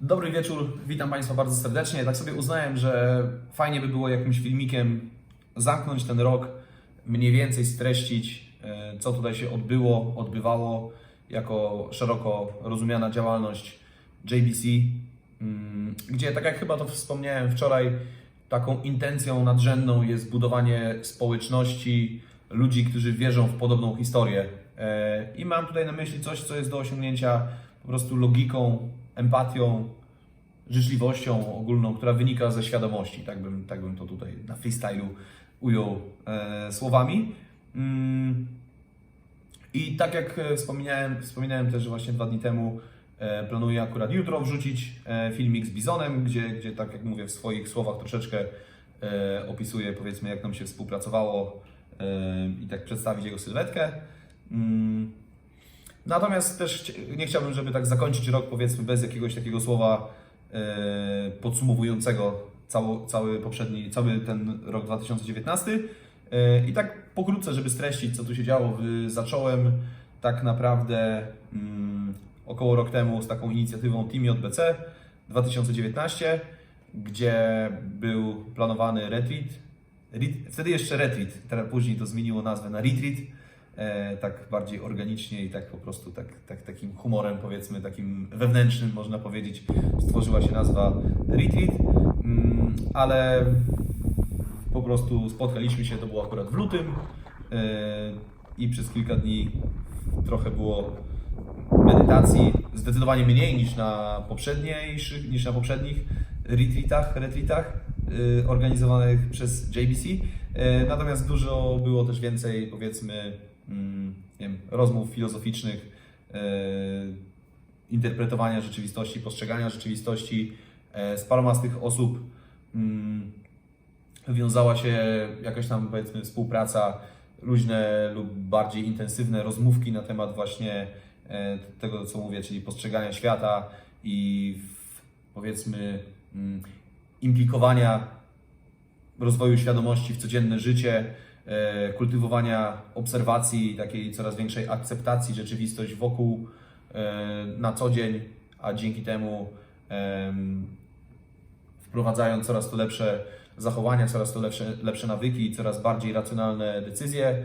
Dobry wieczór, witam Państwa bardzo serdecznie. Tak sobie uznałem, że fajnie by było jakimś filmikiem zamknąć ten rok, mniej więcej streścić, e, co tutaj się odbyło, odbywało jako szeroko rozumiana działalność JBC, mm, gdzie tak jak chyba to wspomniałem wczoraj, taką intencją nadrzędną jest budowanie społeczności ludzi, którzy wierzą w podobną historię. E, I mam tutaj na myśli coś, co jest do osiągnięcia po prostu logiką, empatią, życzliwością ogólną, która wynika ze świadomości, tak bym, tak bym to tutaj na freestylu ujął e, słowami. Mm. I tak jak wspominałem, wspominałem też, właśnie dwa dni temu e, planuję akurat jutro wrzucić filmik z Bizonem, gdzie, gdzie tak jak mówię w swoich słowach troszeczkę opisuję powiedzmy jak nam się współpracowało i tak przedstawić jego sylwetkę. Mm. Natomiast też nie chciałbym, żeby tak zakończyć rok powiedzmy bez jakiegoś takiego słowa e, podsumowującego cały, cały poprzedni, cały ten rok 2019. E, I tak pokrótce, żeby streścić, co tu się działo, zacząłem tak naprawdę mm, około rok temu z taką inicjatywą Team JBC 2019, gdzie był planowany retreat. Ret- Wtedy jeszcze retreat, teraz później to zmieniło nazwę na retreat tak bardziej organicznie i tak po prostu tak, tak, takim humorem powiedzmy, takim wewnętrznym można powiedzieć, stworzyła się nazwa Retreat, mm, ale po prostu spotkaliśmy się, to było akurat w lutym e, i przez kilka dni trochę było medytacji, zdecydowanie mniej niż na poprzedniejszych, niż na poprzednich retreatach, retreatach y, organizowanych przez JBC. Natomiast dużo było też więcej, powiedzmy, rozmów filozoficznych, y, interpretowania rzeczywistości, postrzegania rzeczywistości. Y, Z paroma z tych osób mm, wiązała się jakaś tam, powiedzmy, współpraca, luźne lub bardziej intensywne rozmówki na temat właśnie e, tego, co mówię, czyli postrzegania świata i powiedzmy mm, implikowania rozwoju świadomości w codzienne życie, e, kultywowania obserwacji, takiej coraz większej akceptacji rzeczywistość wokół e, na co dzień, a dzięki temu em, wprowadzając coraz to lepsze zachowania, coraz to lepsze, lepsze nawyki i coraz bardziej racjonalne decyzje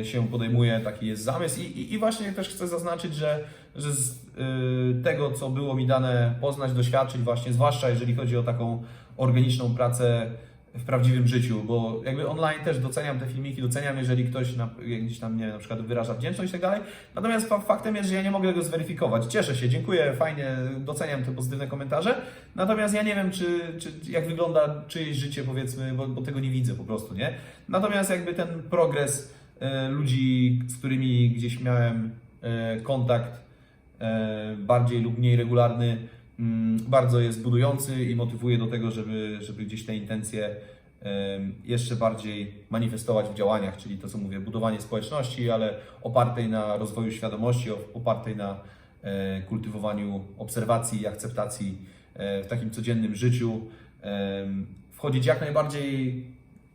e, się podejmuje, taki jest zamysł. I, i, i właśnie też chcę zaznaczyć, że, że z e, tego, co było mi dane poznać, doświadczyć, właśnie zwłaszcza jeżeli chodzi o taką organiczną pracę w prawdziwym życiu, bo jakby online też doceniam te filmiki, doceniam, jeżeli ktoś na, gdzieś tam, nie wiem, na przykład wyraża wdzięczność i tak dalej. Natomiast fa- faktem jest, że ja nie mogę tego zweryfikować. Cieszę się, dziękuję, fajnie, doceniam te pozytywne komentarze. Natomiast ja nie wiem, czy, czy jak wygląda czyjeś życie, powiedzmy, bo, bo tego nie widzę po prostu, nie? Natomiast jakby ten progres e, ludzi, z którymi gdzieś miałem e, kontakt, e, bardziej lub mniej regularny, bardzo jest budujący i motywuje do tego, żeby, żeby gdzieś te intencje jeszcze bardziej manifestować w działaniach, czyli to co mówię, budowanie społeczności, ale opartej na rozwoju świadomości, op- opartej na e, kultywowaniu obserwacji i akceptacji e, w takim codziennym życiu, wchodzić jak najbardziej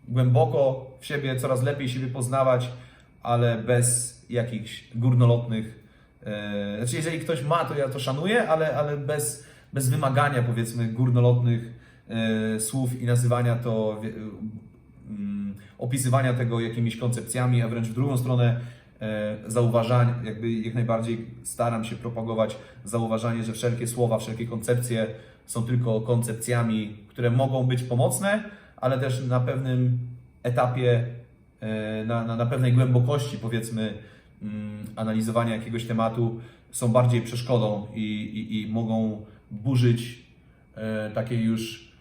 głęboko w siebie, coraz lepiej siebie poznawać, ale bez jakichś górnolotnych. E, znaczy, jeżeli ktoś ma, to ja to szanuję, ale, ale bez, bez wymagania, powiedzmy, górnolotnych e, słów i nazywania to, wie- mm, opisywania tego jakimiś koncepcjami, a wręcz w drugą stronę e, zauważanie, jakby jak najbardziej staram się propagować zauważanie, że wszelkie słowa, wszelkie koncepcje są tylko koncepcjami, które mogą być pomocne, ale też na pewnym etapie, e, na, na, na pewnej głębokości, powiedzmy, mm, analizowania jakiegoś tematu są bardziej przeszkodą i, i, i mogą burzyć e, takie już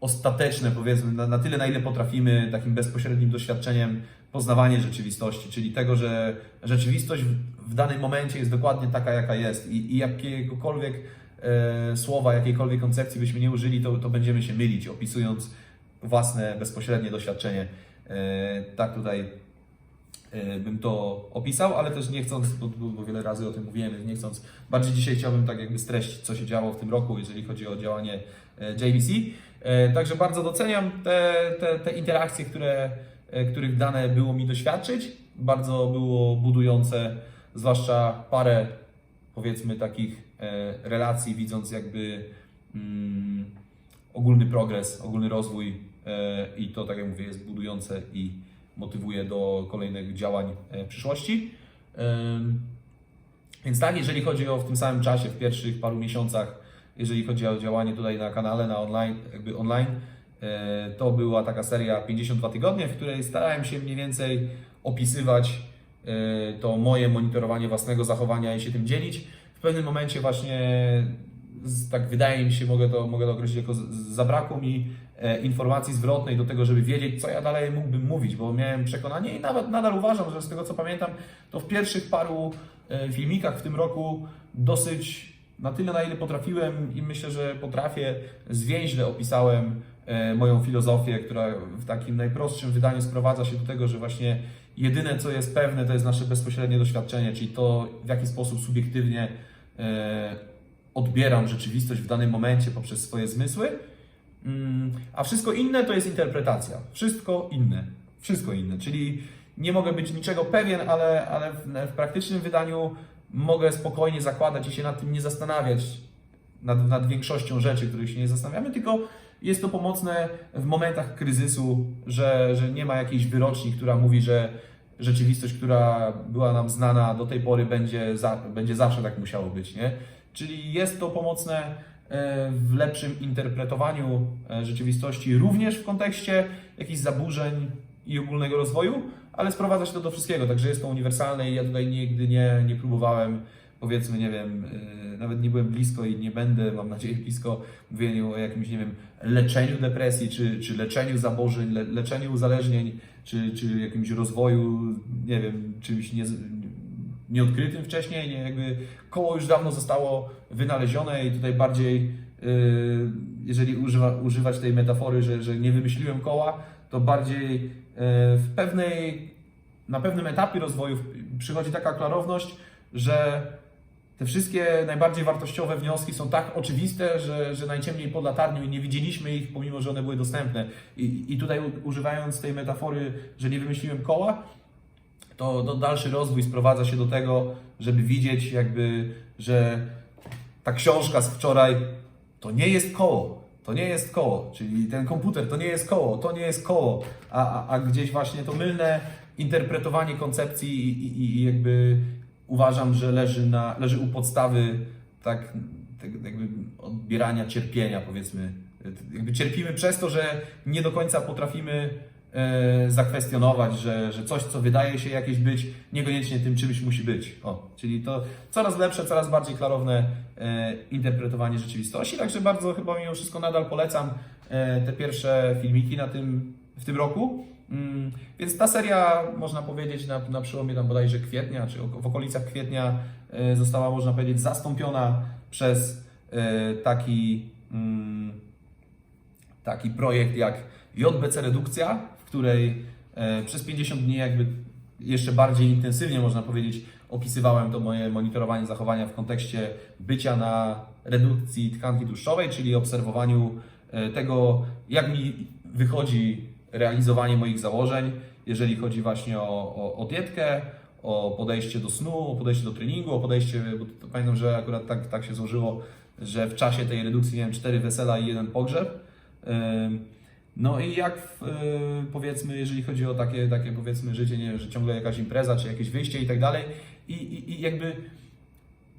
ostateczne, powiedzmy, na, na tyle, na ile potrafimy, takim bezpośrednim doświadczeniem poznawanie rzeczywistości, czyli tego, że rzeczywistość w, w danym momencie jest dokładnie taka, jaka jest i, i jakiegokolwiek e, słowa, jakiejkolwiek koncepcji byśmy nie użyli, to, to będziemy się mylić, opisując własne bezpośrednie doświadczenie. E, tak tutaj bym to opisał, ale też nie chcąc, bo, bo wiele razy o tym mówiłem, nie chcąc, bardziej dzisiaj chciałbym tak jakby streścić, co się działo w tym roku, jeżeli chodzi o działanie e, JVC. E, Także bardzo doceniam te, te, te interakcje, które, e, których dane było mi doświadczyć. Bardzo było budujące, zwłaszcza parę powiedzmy takich e, relacji, widząc jakby mm, ogólny progres, ogólny rozwój e, i to, tak jak mówię, jest budujące i motywuje do kolejnych działań e, w przyszłości. Więc tak, jeżeli chodzi o w tym samym czasie, w pierwszych paru miesiącach, jeżeli chodzi o działanie tutaj na kanale, na online, jakby online, e, to była taka seria 52 tygodnie, w której starałem się mniej więcej opisywać e, to moje monitorowanie własnego zachowania i się tym dzielić. W pewnym momencie właśnie, tak wydaje mi się, mogę to, mogę to określić jako zabrakło mi e, informacji zwrotnej do tego, żeby wiedzieć, co ja dalej mógłbym mówić, bo miałem przekonanie i nawet nadal uważam, że z tego co pamiętam, to w pierwszych paru e, filmikach w tym roku dosyć na tyle, na ile potrafiłem i myślę, że potrafię, zwięźle opisałem e, moją filozofię, która w takim najprostszym wydaniu sprowadza się do tego, że właśnie jedyne co jest pewne to jest nasze bezpośrednie doświadczenie, czyli to w jaki sposób subiektywnie odbieram rzeczywistość w danym momencie poprzez swoje zmysły, Mm, a wszystko inne to jest interpretacja. Wszystko inne. Wszystko inne. Czyli nie mogę być niczego pewien, ale, ale w, w praktycznym wydaniu mogę spokojnie zakładać i się nad tym nie zastanawiać, nad, nad większością rzeczy, których się nie zastanawiamy, tylko jest to pomocne w momentach kryzysu, że, że nie ma jakiejś wyroczni, która mówi, że rzeczywistość, która była nam znana do tej pory, będzie, za, będzie zawsze tak musiało być. Nie? Czyli jest to pomocne e, w lepszym interpretowaniu e, rzeczywistości, również w kontekście jakichś zaburzeń i ogólnego rozwoju, ale sprowadza się to do wszystkiego, także jest to uniwersalne i ja tutaj nigdy nie, nie próbowałem, powiedzmy, nie wiem, e, nawet nie byłem blisko i nie będę, mam nadzieję, blisko mówieniu o jakimś, nie wiem, leczeniu depresji, czy, czy leczeniu zaburzeń, le, leczeniu uzależnień, czy, czy jakimś rozwoju, nie wiem, czymś nie, nieodkrytym wcześniej, nie, jakby koło już dawno zostało wynalezione i tutaj bardziej, yy, jeżeli używa, używać tej metafory, że, że nie wymyśliłem koła, to bardziej yy, w pewnej, na pewnym etapie rozwoju przychodzi taka klarowność, że te wszystkie najbardziej wartościowe wnioski są tak oczywiste, że, że najciemniej pod latarnią i nie widzieliśmy ich, pomimo że one były dostępne. I, I tutaj używając tej metafory, że nie wymyśliłem koła, to, to dalszy rozwój sprowadza się do tego, żeby widzieć jakby, że ta książka z wczoraj to nie jest koło. To nie jest koło, czyli ten komputer to nie jest koło, to nie jest koło, a, a, a gdzieś właśnie to mylne interpretowanie koncepcji i, i, i jakby uważam, że leży, na, leży u podstawy tak, tak jakby odbierania cierpienia, powiedzmy. Jakby cierpimy przez to, że nie do końca potrafimy zakwestionować, że, że coś, co wydaje się jakieś być, niekoniecznie tym czymś musi być. O, czyli to coraz lepsze, coraz bardziej klarowne e, interpretowanie rzeczywistości. Także bardzo chyba mimo wszystko nadal polecam e, te pierwsze filmiki na tym, w tym roku. Mm, Więc ta seria, można powiedzieć, na, na przełomie tam bodajże kwietnia, czy w okolicach kwietnia e, została, można powiedzieć, zastąpiona przez e, taki, mm, taki projekt jak JBC Redukcja, której e, przez 50 dni jakby jeszcze bardziej intensywnie, można powiedzieć, opisywałem to moje monitorowanie zachowania w kontekście bycia na redukcji tkanki tłuszczowej, czyli obserwowaniu e, tego, jak mi wychodzi realizowanie moich założeń, jeżeli chodzi właśnie o, o, o dietkę, o podejście do snu, o podejście do treningu, o podejście, bo pamiętam, że akurat tak, tak się złożyło, że w czasie tej redukcji miałem cztery wesela i jeden pogrzeb. Ym, No i jak w, y, powiedzmy, jeżeli chodzi o takie, takie powiedzmy życie, nie że ciągle jakaś impreza, czy jakieś wyjście i tak dalej i, i, jakby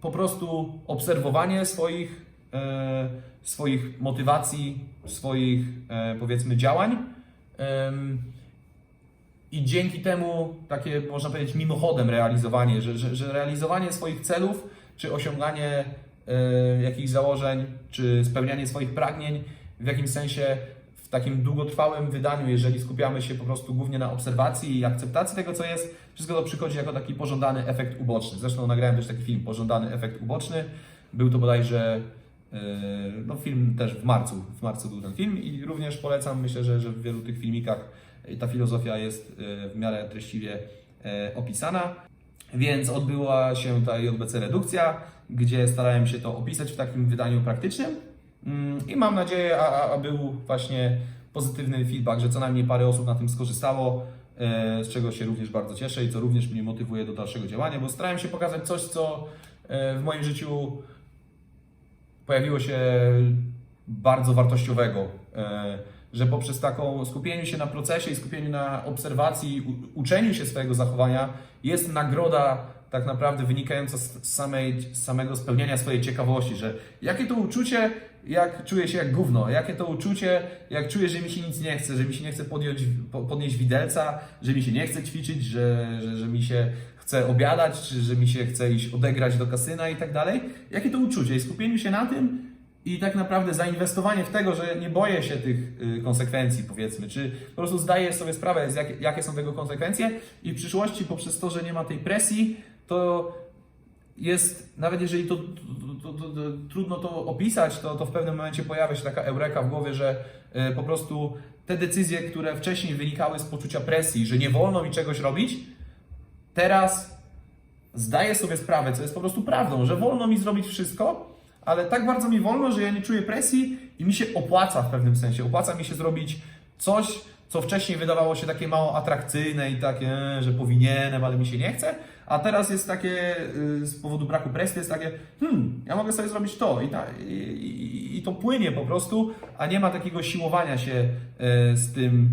po prostu obserwowanie swoich, e, swoich motywacji, swoich e, powiedzmy działań em, i dzięki temu takie można powiedzieć mimochodem realizowanie, że, że, że realizowanie swoich celów, czy osiąganie e, jakichś założeń, czy spełnianie swoich pragnień w jakimś sensie w takim długotrwałym wydaniu, jeżeli skupiamy się po prostu głównie na obserwacji i akceptacji tego, co jest, wszystko to przychodzi jako taki pożądany efekt uboczny. Zresztą nagrałem też taki film, pożądany efekt uboczny. Był to bodajże e, no, film też w marcu. W marcu był ten film i również polecam. Myślę, że, że w wielu tych filmikach ta filozofia jest e, w miarę treściwie e, opisana. Więc odbyła się ta JBC redukcja, gdzie starałem się to opisać w takim wydaniu praktycznym. Mm, I mam nadzieję, a, a- był właśnie pozytywny feedback, że co najmniej parę osób na tym skorzystało, e, z czego się również bardzo cieszę i co również mnie motywuje do dalszego działania, bo starałem się pokazać coś, co e, w moim życiu pojawiło się bardzo wartościowego, e, że poprzez taką skupieniu się na procesie i skupieniu na obserwacji, uczeniu się swojego zachowania jest nagroda tak naprawdę wynikająca z samej, z samego spełnienia swojej ciekawości, że jakie to uczucie, jak czuję się jak gówno, jakie to uczucie, jak czuję, że mi się nic nie chce, że mi się nie chce podjąć, po- podnieść widelca, że mi się nie chce ćwiczyć, że, że, że mi się chce obiadać, czy że mi się chce iść odegrać do kasyna i tak dalej. Jakie to uczucie? I skupieniu się na tym i tak naprawdę zainwestowanie w tego, że nie boję się tych y, konsekwencji, powiedzmy, czy po prostu zdaję sobie sprawę, jakie są tego konsekwencje i w przyszłości poprzez to, że nie ma tej presji, to jest, nawet jeżeli to, to, to, to, to trudno to opisać, to, to w pewnym momencie pojawia się taka eureka w głowie, że y, po prostu te decyzje, które wcześniej wynikały z poczucia presji, że nie wolno mi czegoś robić, teraz zdaję sobie sprawę, co jest po prostu prawdą, że wolno mi zrobić wszystko, ale tak bardzo mi wolno, że ja nie czuję presji i mi się opłaca w pewnym sensie. Opłaca mi się zrobić coś, co wcześniej wydawało się takie mało atrakcyjne i takie, że powinienem, ale mi się nie chce, a teraz jest takie y, z powodu braku presji, jest takie, hmm, ja mogę sobie zrobić to i, ta, i, i, i to płynie po prostu, a nie ma takiego siłowania się y, z tym,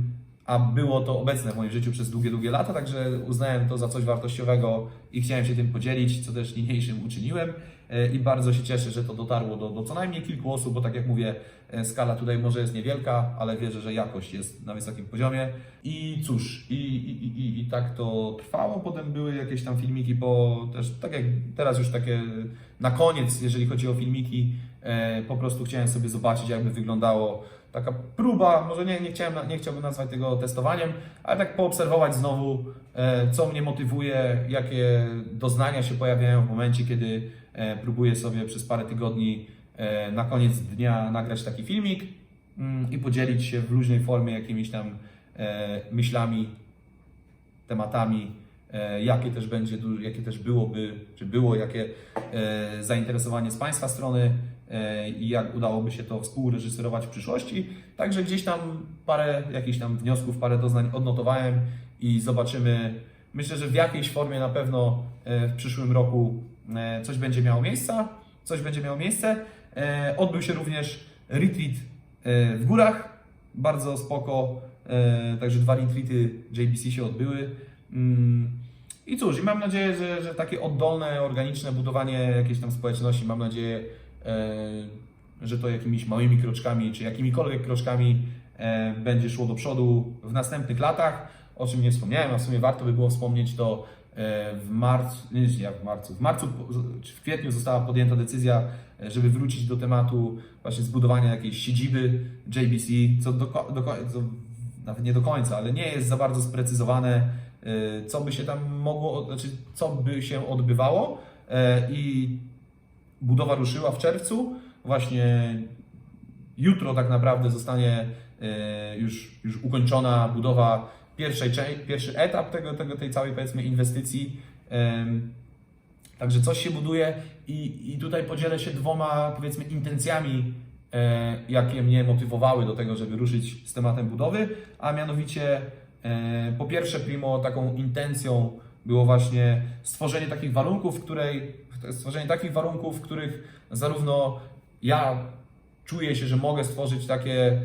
a było to obecne w moim życiu przez długie, długie lata, także uznałem to za coś wartościowego i chciałem się tym podzielić, co też niniejszym uczyniłem. E, i bardzo się cieszę, że to dotarło do, do co najmniej kilku osób, bo tak jak mówię, e, skala tutaj może jest niewielka, ale wierzę, że jakość jest na wysokim poziomie. I cóż, i, i, i, i tak to trwało, potem były jakieś tam filmiki, bo też tak jak teraz już takie na koniec, jeżeli chodzi o filmiki, e, po prostu chciałem sobie zobaczyć, jakby wyglądało taka próba, może nie, nie, chciałem, nie chciałbym nazwać tego testowaniem, ale tak poobserwować znowu, e, co mnie motywuje, jakie doznania się pojawiają w momencie, kiedy e, próbuję sobie przez parę tygodni e, na koniec dnia nagrać taki filmik mm, i podzielić się w luźnej formie jakimiś tam myślami, tematami, jakie też będzie, jakie też byłoby, czy było, jakie e, zainteresowanie z Państwa strony e, i jak udałoby się to współreżyserować w przyszłości. Także gdzieś tam parę jakichś tam wniosków, parę doznań odnotowałem i zobaczymy. Myślę, że w jakiejś formie na pewno e, w przyszłym roku e, coś będzie miało miejsca, coś będzie miało miejsce. E, Odbył się również retreat e, w górach, bardzo spoko, e, także dwa retreaty JBC się odbyły. I cóż, i mam nadzieję, że, że takie oddolne, organiczne budowanie jakiejś tam społeczności, mam nadzieję, e, że to jakimiś małymi kroczkami, czy jakimikolwiek kroczkami e, będzie szło do przodu w następnych latach, o czym nie wspomniałem, a w sumie warto by było wspomnieć to e, w marcu, nie, nie w marcu, w marcu czy w kwietniu została podjęta decyzja, żeby wrócić do tematu właśnie zbudowania jakiejś siedziby JBC, co, do, do, co nawet nie do końca, ale nie jest za bardzo sprecyzowane, co by się tam mogło, znaczy co by się odbywało e, i budowa ruszyła w czerwcu. Właśnie jutro tak naprawdę zostanie e, już, już ukończona budowa pierwszej, pierwszy etap tego, tego, tej całej powiedzmy inwestycji. Em, Także coś się buduje i, i tutaj podzielę się dwoma powiedzmy intencjami, e, jakie mnie motywowały do tego, żeby ruszyć z tematem budowy, a mianowicie e, po pierwsze primo taką intencją było właśnie stworzenie takich warunków, w której stworzenie takich warunków, w których zarówno ja czuję się, że mogę stworzyć takie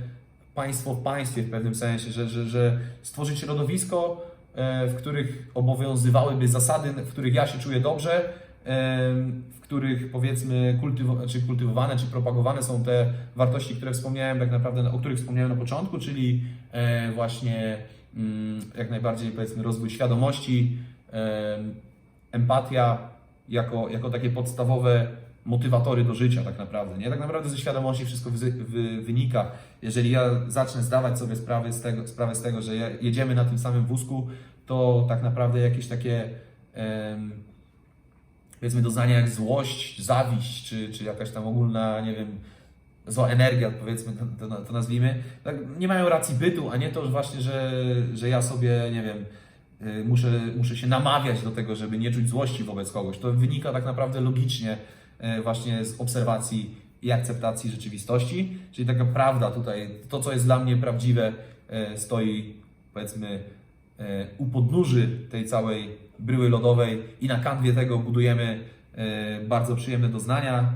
państwo w państwie w pewnym sensie, że, że, że stworzyć środowisko, e, w których obowiązywałyby zasady, w których ja się czuję dobrze, e, w których powiedzmy kultywo- czy kultywowane, czy propagowane są te wartości, które wspomniałem tak naprawdę, o których wspomniałem na początku, czyli e, właśnie jak najbardziej powiedzmy rozwój świadomości, empatia jako, jako takie podstawowe motywatory do życia tak naprawdę. Nie? Tak naprawdę ze świadomości wszystko wy, wy, wynika. Jeżeli ja zacznę zdawać sobie sprawę z tego, sprawę z tego że je- jedziemy na tym samym wózku, to tak naprawdę jakieś takie em, powiedzmy doznania jak złość, zawiść, czy, czy jakaś tam ogólna, nie wiem, zła energia, powiedzmy to, to, nazwijmy, tak, nie mają racji bytu, a nie to właśnie, że, że ja sobie, nie wiem, y, muszę, muszę się namawiać do tego, żeby nie czuć złości wobec kogoś. To wynika tak naprawdę logicznie y, właśnie z obserwacji i akceptacji rzeczywistości, czyli taka prawda tutaj, to co jest dla mnie prawdziwe y, stoi powiedzmy u podnóży tej całej bryły lodowej i na kanwie tego budujemy bardzo przyjemne doznania,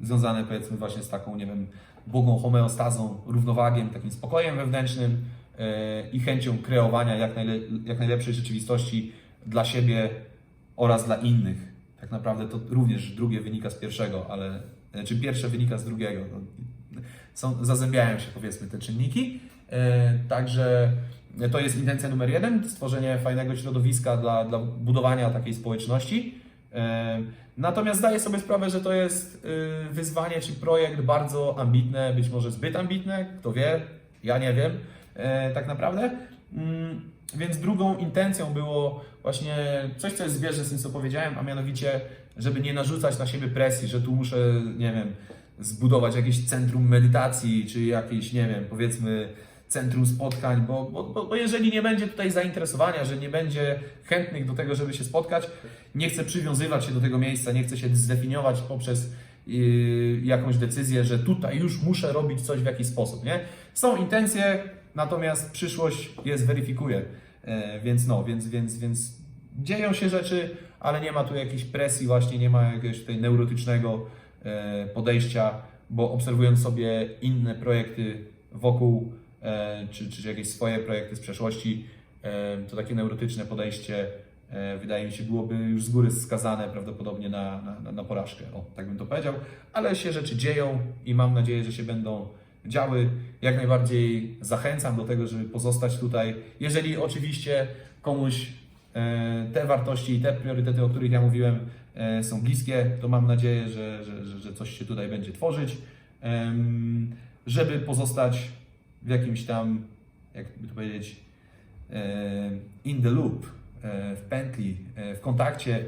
związane powiedzmy właśnie z taką, nie wiem, błogą homeostazą, równowagiem, takim spokojem wewnętrznym e, i chęcią kreowania jak, najle, jak najlepszej rzeczywistości dla siebie oraz dla innych. Tak naprawdę to również drugie wynika z pierwszego, ale e, czy pierwsze wynika z drugiego. No, są, zazębiają się powiedzmy te czynniki. E, Także to jest intencja numer jeden, stworzenie fajnego środowiska dla, dla budowania takiej społeczności. Natomiast zdaję sobie sprawę, że to jest e, wyzwanie czy projekt bardzo ambitne, być może zbyt ambitne, kto wie, ja nie wiem e, tak naprawdę. Mm, Więc drugą intencją było właśnie coś, co jest zbieżne z tym, co powiedziałem, a mianowicie, żeby nie narzucać na siebie presji, że tu muszę, nie wiem, zbudować jakieś centrum medytacji, czy jakieś, nie wiem, powiedzmy centrum spotkań, bo, bo, bo, jeżeli nie będzie tutaj zainteresowania, że nie będzie chętnych do tego, żeby się spotkać, nie chcę przywiązywać się do tego miejsca, nie chcę się zdefiniować poprzez yy, jakąś decyzję, że tutaj już muszę robić coś w jakiś sposób, nie? Są intencje, natomiast przyszłość je zweryfikuje, e, więc no, więc, więc, więc dzieją się rzeczy, ale nie ma tu jakiejś presji właśnie, nie ma jakiegoś tutaj neurotycznego e, podejścia, bo obserwując sobie inne projekty wokół, czy, czy jakieś swoje projekty z przeszłości, e, to takie neurotyczne podejście e, wydaje mi się byłoby już z góry skazane prawdopodobnie na, na- na, porażkę, o, tak bym to powiedział, ale się rzeczy dzieją i mam nadzieję, że się będą działy. Jak najbardziej zachęcam do tego, żeby pozostać tutaj. Jeżeli oczywiście komuś e, te wartości i te priorytety, o których ja mówiłem, e, są bliskie, to mam nadzieję, że, że, że, coś się tutaj będzie tworzyć, żeby pozostać w jakimś tam, jak by to powiedzieć, e, in the loop, e, w pętli, e, w kontakcie,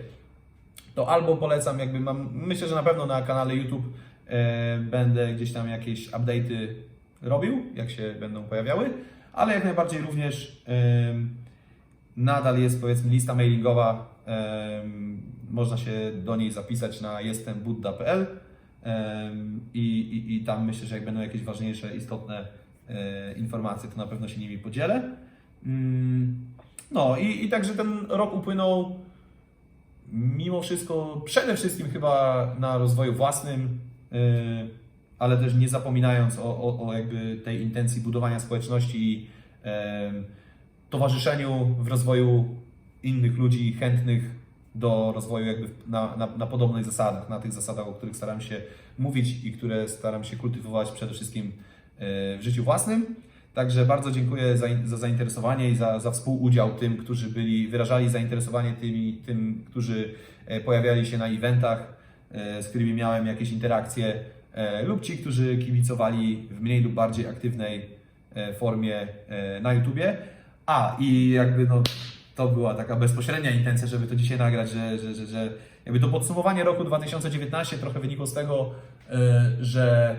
to albo polecam, jakby mam, myślę, że na pewno na kanale YouTube będę gdzieś tam jakieś update'y robił, jak się będą pojawiały, ale jak najbardziej również nadal jest powiedzmy lista mailingowa, można się do niej zapisać na jestembuddha.pl em, i, i, i tam myślę, że jak będą jakieś ważniejsze, istotne informacje, to na pewno się nimi podzielę. Mm, No i, i także ten rok upłynął mimo wszystko przede wszystkim chyba na rozwoju własnym, yy, ale też nie zapominając o, o, o jakby tej intencji budowania społeczności i em, towarzyszeniu w rozwoju innych ludzi chętnych do rozwoju jakby na, na, na podobnych zasadach, na tych zasadach, o których staram się mówić i które staram się kultywować przede wszystkim w życiu własnym. Także bardzo dziękuję za, za zainteresowanie i za, za współudział tym, którzy byli, wyrażali zainteresowanie tymi, tym, którzy e, pojawiali się na eventach, e, z którymi miałem jakieś interakcje, e, lub ci, którzy kibicowali w mniej lub bardziej aktywnej formie na YouTubie. A i jakby no, to była taka bezpośrednia intencja, żeby to dzisiaj nagrać, że, że, że, że jakby to podsumowanie roku 2019 trochę wynikło z tego, że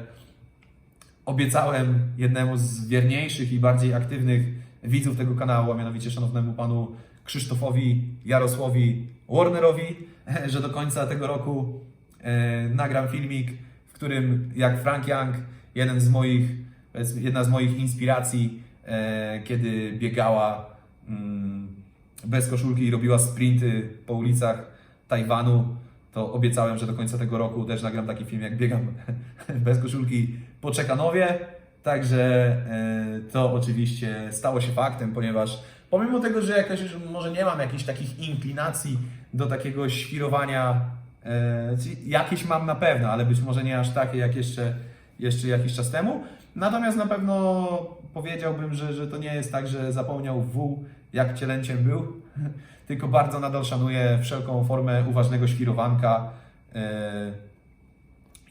obiecałem jednemu z wierniejszych i bardziej aktywnych widzów tego kanału, a mianowicie szanownemu panu Krzysztofowi Jarosłowi Warnerowi, że do końca tego roku e, nagram filmik, w którym jak Frank Young, jeden z moich, jedna z moich inspiracji, e, kiedy biegała mm, bez koszulki i robiła sprinty po ulicach Tajwanu, to obiecałem, że do końca tego roku też nagram taki film, jak biegam bez koszulki po Czekanowie. Także e, to oczywiście stało się faktem, ponieważ pomimo tego, że jakoś już może nie mam jakichś takich inklinacji do takiego świrowania, e, jakieś mam na pewno, ale być może nie aż takie jak jeszcze, jeszcze jakiś czas temu. Natomiast na pewno powiedziałbym, że, że to nie jest tak, że zapomniał wół, jak cielęciem był, tylko bardzo nadal szanuję wszelką formę uważnego świrowanka. E,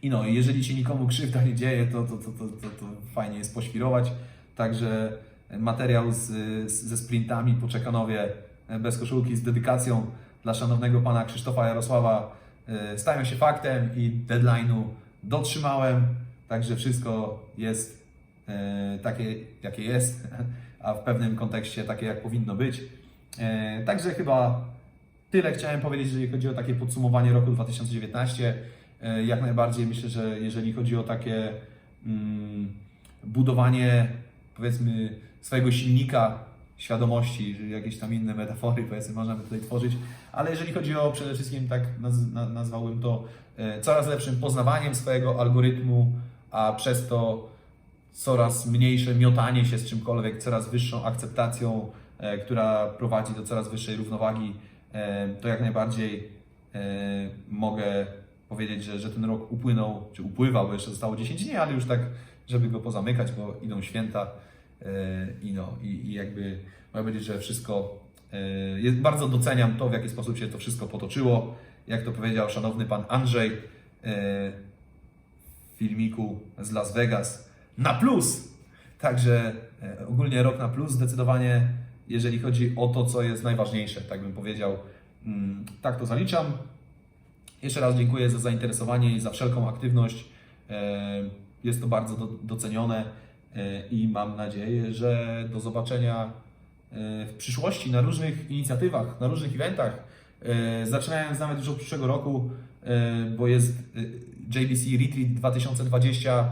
I no, jeżeli się nikomu krzywda nie dzieje, to, to, to, to, to, to fajnie jest poświrować. Także materiał z, ze sprintami po Czekanowie e, bez koszulki z dedykacją dla szanownego pana Krzysztofa Jarosława e, stają się faktem i deadline'u dotrzymałem. Także wszystko jest takie, jakie jest, a w pewnym kontekście takie, jak powinno być. E, Także chyba tyle chciałem powiedzieć, jeżeli chodzi o takie podsumowanie roku 2019. E, Jak najbardziej myślę, że jeżeli chodzi o takie mm, budowanie powiedzmy swojego silnika świadomości, jakieś tam inne metafory powiedzmy można by tutaj tworzyć, ale jeżeli chodzi o przede wszystkim, tak naz, na, nazwałbym to, e, coraz lepszym poznawaniem swojego algorytmu, a przez to coraz mniejsze miotanie się z czymkolwiek, coraz wyższą akceptacją, która prowadzi do coraz wyższej równowagi, e, to jak najbardziej e, mogę powiedzieć, że, że ten rok upłynął, czy upływał, bo jeszcze zostało 10 dni, ale już tak, żeby go pozamykać, bo idą święta e, i, no, i, i jakby mogę powiedzieć, że wszystko, e, jest, bardzo doceniam to, w jaki sposób się to wszystko potoczyło. Jak to powiedział szanowny pan Andrzej e, w filmiku z Las Vegas, na plus! Także e, ogólnie rok na plus zdecydowanie, jeżeli chodzi o to, co jest najważniejsze, tak bym powiedział. Mm, Tak to zaliczam. Jeszcze raz dziękuję za zainteresowanie i za wszelką aktywność. E, Jest to bardzo do- docenione e, i mam nadzieję, że do zobaczenia e, w przyszłości na różnych inicjatywach, na różnych eventach. Zaczynając nawet już od przyszłego roku, bo jest JBC Retreat 2020 e,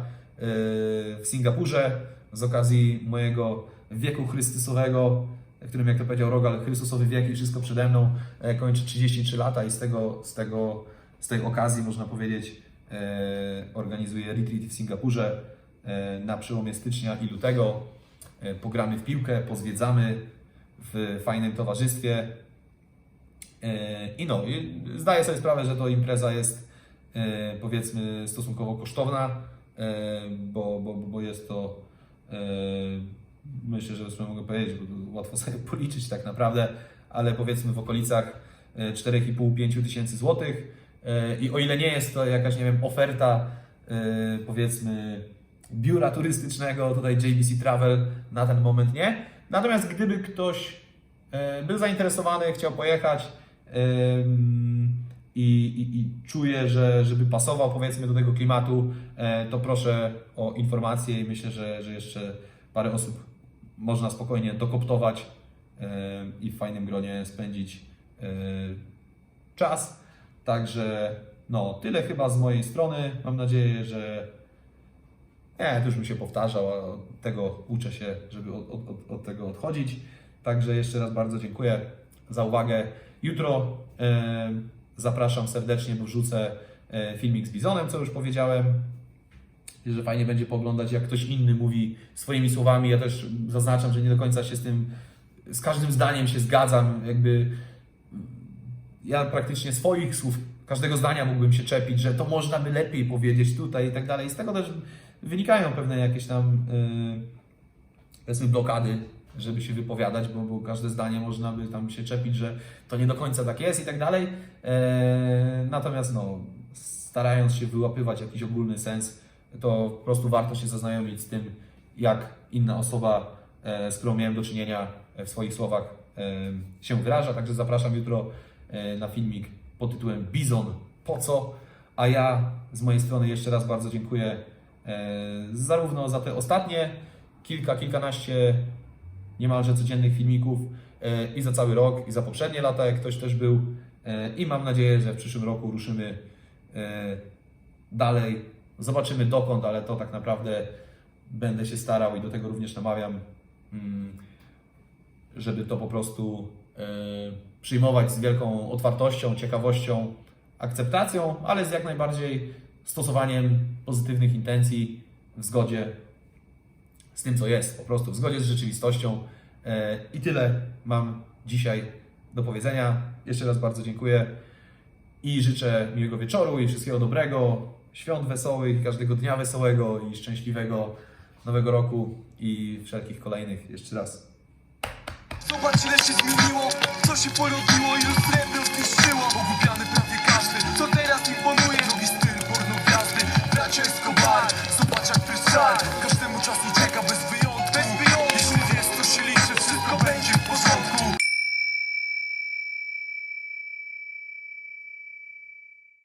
w Singapurze z okazji mojego wieku Chrystusowego, którym, jak to powiedział Rogal, Chrystusowy wiek i wszystko przede mną, e, kończy 33 lata i z tego, z tego, z tej okazji, można powiedzieć, e, organizuję retreat w Singapurze e, na przełomie stycznia i lutego. Pogramy w piłkę, pozwiedzamy w fajnym towarzystwie. I no, zdaję sobie sprawę, że to impreza jest powiedzmy stosunkowo kosztowna, bo, bo, bo jest to myślę, że mogę powiedzieć, bo łatwo sobie policzyć tak naprawdę, ale powiedzmy w okolicach e, 4,5-5 tysięcy złotych. E, I o ile nie jest to jakaś, nie wiem, oferta e, powiedzmy biura turystycznego, tutaj JBC Travel na ten moment nie. Natomiast gdyby ktoś e, był zainteresowany, chciał pojechać i, i, i czuje, że żeby pasował powiedzmy do tego klimatu, e, to proszę o informację i myślę, że, że jeszcze parę osób można spokojnie dokoptować e, i w fajnym gronie spędzić e, czas. Także no, tyle chyba z mojej strony. Mam nadzieję, że nie, to już bym się powtarzał, a tego uczę się, żeby od, od, od, od tego odchodzić. Także jeszcze raz bardzo dziękuję za uwagę. Jutro e, zapraszam serdecznie, bo wrzucę e, filmik z Bizonem, co już powiedziałem. Że fajnie będzie poglądać, jak ktoś inny mówi swoimi słowami. Ja też zaznaczam, że nie do końca się z tym, z każdym zdaniem się zgadzam. Jakby ja praktycznie swoich słów, każdego zdania mógłbym się czepić, że to można by lepiej powiedzieć tutaj i tak dalej. Z tego też wynikają pewne jakieś tam yy, powiedzmy blokady, żeby się wypowiadać, bo, bo każde zdanie można by tam się czepić, że to nie do końca tak jest i tak dalej. E, natomiast no, starając się wyłapywać jakiś ogólny sens, to po prostu warto się zaznajomić z tym, jak inna osoba, e, z którą miałem do czynienia w swoich słowach, e, się wyraża. Także zapraszam jutro e, na filmik pod tytułem Bizon po co? A ja z mojej strony jeszcze raz bardzo dziękuję e, zarówno za te ostatnie kilka, kilkanaście niemalże codziennych filmików e, i za cały rok, i za poprzednie lata, jak ktoś też był. E, I mam nadzieję, że w przyszłym roku ruszymy e, dalej. Zobaczymy dokąd, ale to tak naprawdę będę się starał i do tego również namawiam, mm, żeby to po prostu e, przyjmować z wielką otwartością, ciekawością, akceptacją, ale z jak najbardziej stosowaniem pozytywnych intencji w zgodzie z tym, co jest, po prostu w zgodzie z rzeczywistością. E, I tyle mam dzisiaj do powiedzenia. Jeszcze raz bardzo dziękuję i życzę miłego wieczoru i wszystkiego dobrego, świąt wesołych, każdego dnia wesołego i szczęśliwego nowego roku i wszelkich kolejnych. Jeszcze raz Zobacz ile się zmieniło, co się porobiło, ilu srebrno zniszczyło prawie